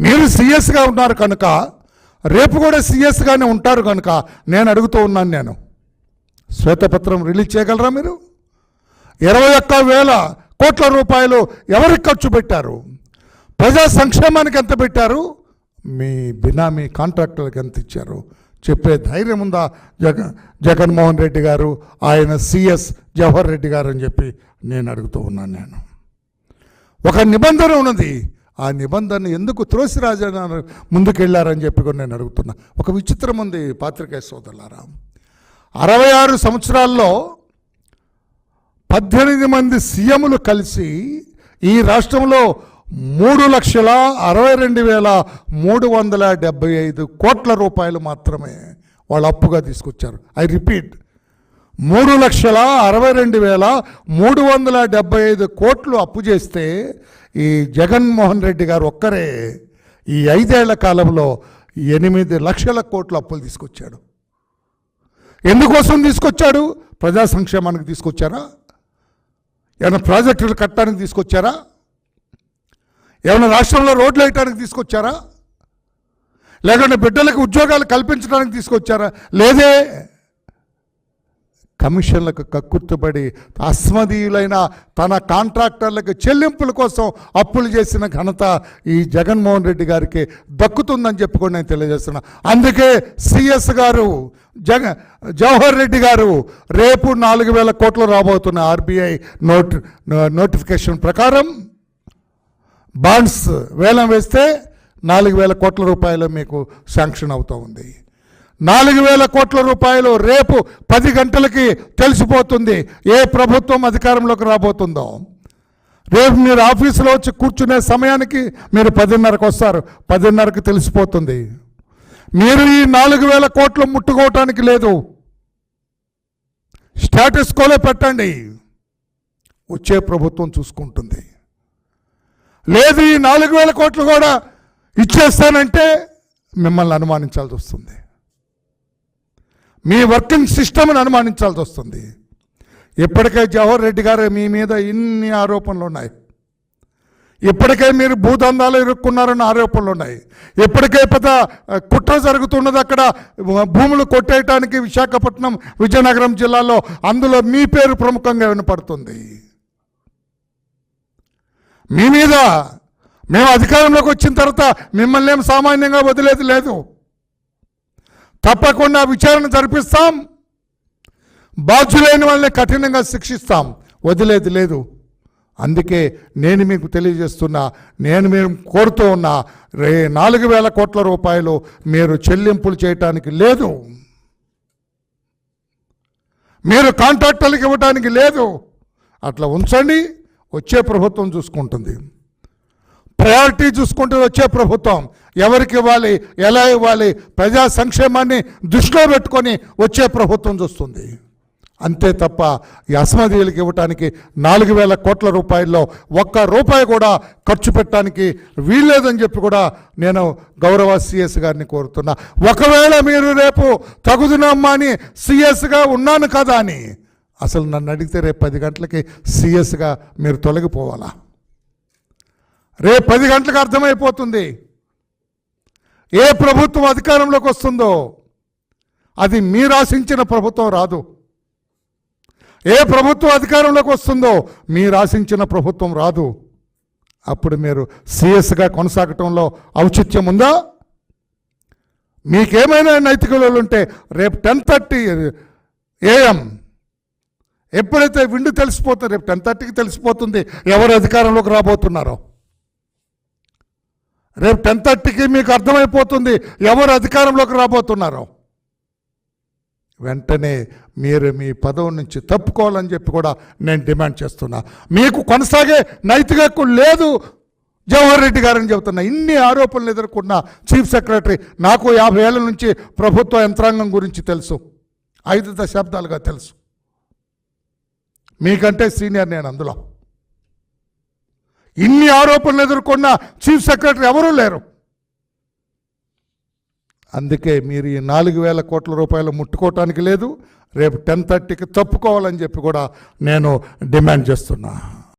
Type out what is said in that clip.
మీరు సీఎస్గా ఉన్నారు కనుక రేపు కూడా సీఎస్గానే ఉంటారు కనుక నేను అడుగుతూ ఉన్నాను నేను. శ్వేతపత్రం రిలీజ్ చేయగలరా మీరు? ఇరవై ఒక్క వేల కోట్ల రూపాయలు ఎవరికి ఖర్చు పెట్టారు? ప్రజా సంక్షేమానికి ఎంత పెట్టారు? మీ బినామీ కాంట్రాక్టర్లకు ఎంత ఇచ్చారు? చెప్పే ధైర్యం ఉందా జగ జగన్మోహన్ రెడ్డి గారు ఆయన సిఎస్ జవహర్ రెడ్డి గారు అని చెప్పి నేను అడుగుతూ ఉన్నాను నేను. ఒక నిబంధన ఉన్నది ఆ నిబంధన ఎందుకు త్రోసిరాజన ముందుకెళ్ళారని చెప్పి కూడా నేను అడుగుతున్నా. ఒక విచిత్రం ఉంది పాత్రికేయ సోదరులారా. అరవై ఆరు సంవత్సరాల్లో పద్దెనిమిది మంది సీఎంలు కలిసి ఈ రాష్ట్రంలో మూడు లక్షల అరవై రెండు వేల మూడు వందల డెబ్బై ఐదు కోట్ల రూపాయలు మాత్రమే వాళ్ళు అప్పుగా తీసుకొచ్చారు. I repeat. మూడు లక్షల అరవై రెండు వేల మూడు వందల డెబ్బై ఐదు కోట్లు అప్పు చేస్తే ఈ జగన్మోహన్ రెడ్డి గారు ఒక్కరే ఈ ఐదేళ్ళ కాలంలో ఎనిమిది లక్షల కోట్ల అప్పులు తీసుకొచ్చాడు. ఎందుకోసం తీసుకొచ్చాడు? ప్రజా సంక్షేమానికి తీసుకొచ్చారా? ఏమైనా ప్రాజెక్టులు కట్టడానికి తీసుకొచ్చారా? ఏమైనా రాష్ట్రంలో రోడ్లు వేయటానికి తీసుకొచ్చారా? లేకుంటే బిడ్డలకు ఉద్యోగాలు కల్పించడానికి తీసుకొచ్చారా? లేదే. కమిషన్లకు కక్కుర్తుపడి అస్మదీయులైన తన కాంట్రాక్టర్లకు చెల్లింపుల కోసం అప్పులు చేసిన ఘనత ఈ జగన్మోహన్ రెడ్డి గారికి దక్కుతుందని చెప్పుకొని నేను తెలియజేస్తున్నా. అందుకే సిఎస్ గారు జగ జవహర్ రెడ్డి గారు రేపు నాలుగు వేల కోట్లు రాబోతున్న ఆర్బీఐ నోట్ నోటిఫికేషన్ ప్రకారం బాండ్స్ వేలం వేస్తే నాలుగు వేల కోట్ల రూపాయలు మీకు శాంక్షన్ అవుతూ ఉంది. నాలుగు వేల కోట్ల రూపాయలు రేపు పది గంటలకి తెలిసిపోతుంది. ఏ ప్రభుత్వం అధికారంలోకి రాబోతుందో? రేపు మీరు ఆఫీసులో వచ్చి కూర్చునే సమయానికి మీరు పదిన్నరకు వస్తారు. పదిన్నరకు తెలిసిపోతుంది. మీరు ఈ నాలుగు వేల కోట్లు ముట్టుకోవటానికి లేదు. స్టేటస్ కోలే పెట్టండి. వచ్చే ప్రభుత్వం చూసుకుంటుంది. లేదు ఈ నాలుగు వేల కోట్లు కూడా ఇచ్చేస్తానంటే మిమ్మల్ని అనుమానించాల్సి వస్తుంది. మీ వర్కింగ్ సిస్టమ్ని అనుమానించాల్సి వస్తుంది. ఇప్పటికే జవహర్ రెడ్డి గారు మీ మీద ఇన్ని ఆరోపణలు ఉన్నాయి. ఇప్పటికే మీరు భూదందాలు ఇరుక్కున్నారన్న ఆరోపణలు ఉన్నాయి. ఇప్పటికే పెద్ద కుట్ర జరుగుతున్నది అక్కడ భూములు కొట్టేయటానికి విశాఖపట్నం విజయనగరం జిల్లాలో అందులో మీ పేరు ప్రముఖంగా వినపడుతుంది. మీ మీద మేము అధికారంలోకి వచ్చిన తర్వాత మిమ్మల్ని ఏం సామాన్యంగా వదిలేది లేదు. తప్పకుండా విచారణ జరిపిస్తాం. బాధ్యులైన వాళ్ళని కఠినంగా శిక్షిస్తాం. వదిలేది లేదు. అందుకే నేను మీకు తెలియజేస్తున్నా నేను మేము కోరుతూ ఉన్నా రే నాలుగు వేల కోట్ల రూపాయలు మీరు చెల్లింపులు చేయటానికి లేదు. మీరు కాంట్రాక్టర్లకు ఇవ్వడానికి లేదు. అట్లా ఉంచండి వచ్చే ప్రభుత్వం చూసుకుంటుంది. ప్రయారిటీ చూసుకుంటుంది వచ్చే ప్రభుత్వం. ఎవరికి ఇవ్వాలి ఎలా ఇవ్వాలి ప్రజా సంక్షేమాన్ని దృష్టిలో పెట్టుకొని వచ్చే ప్రభుత్వం చూస్తుంది. అంతే తప్ప ఈ అసమధీయులకు ఇవ్వటానికి నాలుగు వేల కోట్ల రూపాయల్లో ఒక్క రూపాయి కూడా ఖర్చు పెట్టడానికి వీల్లేదని చెప్పి కూడా నేను గౌరవ సిఎస్ గారిని కోరుతున్నా. ఒకవేళ మీరు రేపు తగుదునమ్మా అని సిఎస్గా ఉన్నాను కదా అని అసలు నన్ను అడిగితే రేపు పది గంటలకి సిఎస్గా మీరు తొలగిపోవాలా? రేపు పది గంటలకు అర్థమైపోతుంది. ఏ ప్రభుత్వం అధికారంలోకి వస్తుందో అది మీరు ఆశించిన ప్రభుత్వం రాదు. ఏ ప్రభుత్వం అధికారంలోకి వస్తుందో మీరు ఆశించిన ప్రభుత్వం రాదు. అప్పుడు మీరు సీఎస్గా కొనసాగటంలో ఔచిత్యం ఉందా? మీకేమైనా నైతిక విలువలు ఉంటే రేపు టెన్ థర్టీ ఏఎం ఎప్పుడైతే విండు తెలిసిపోతుంది రేపు టెన్ థర్టీకి తెలిసిపోతుంది ఎవరు అధికారంలోకి రాబోతున్నారో. రేపు టెన్ థర్టీకి మీకు అర్థమైపోతుంది ఎవరు అధికారంలోకి రాబోతున్నారో. వెంటనే మీరు మీ పదవి నుంచి తప్పుకోవాలని చెప్పి కూడా నేను డిమాండ్ చేస్తున్నా. మీకు కొనసాగే నైతిక హక్కు లేదు జవహర్ రెడ్డి గారని చెబుతున్నా. ఇన్ని ఆరోపణలు ఎదుర్కొన్న చీఫ్ సెక్రటరీ నాకు యాభై ఏళ్ళ నుంచి ప్రభుత్వ యంత్రాంగం గురించి తెలుసు. ఐదు దశాబ్దాలుగా తెలుసు. మీకంటే సీనియర్ నేను అందులో. ఇన్ని ఆరోపణలు ఎదుర్కొన్న చీఫ్ సెక్రటరీ ఎవరూ లేరు. అందుకే మీరు ఈ నాలుగు వేల కోట్ల రూపాయలు ముట్టుకోవటానికి లేదు రేపు టెన్ థర్టీకి తప్పుకోవాలని చెప్పి కూడా నేను డిమాండ్ చేస్తున్నా.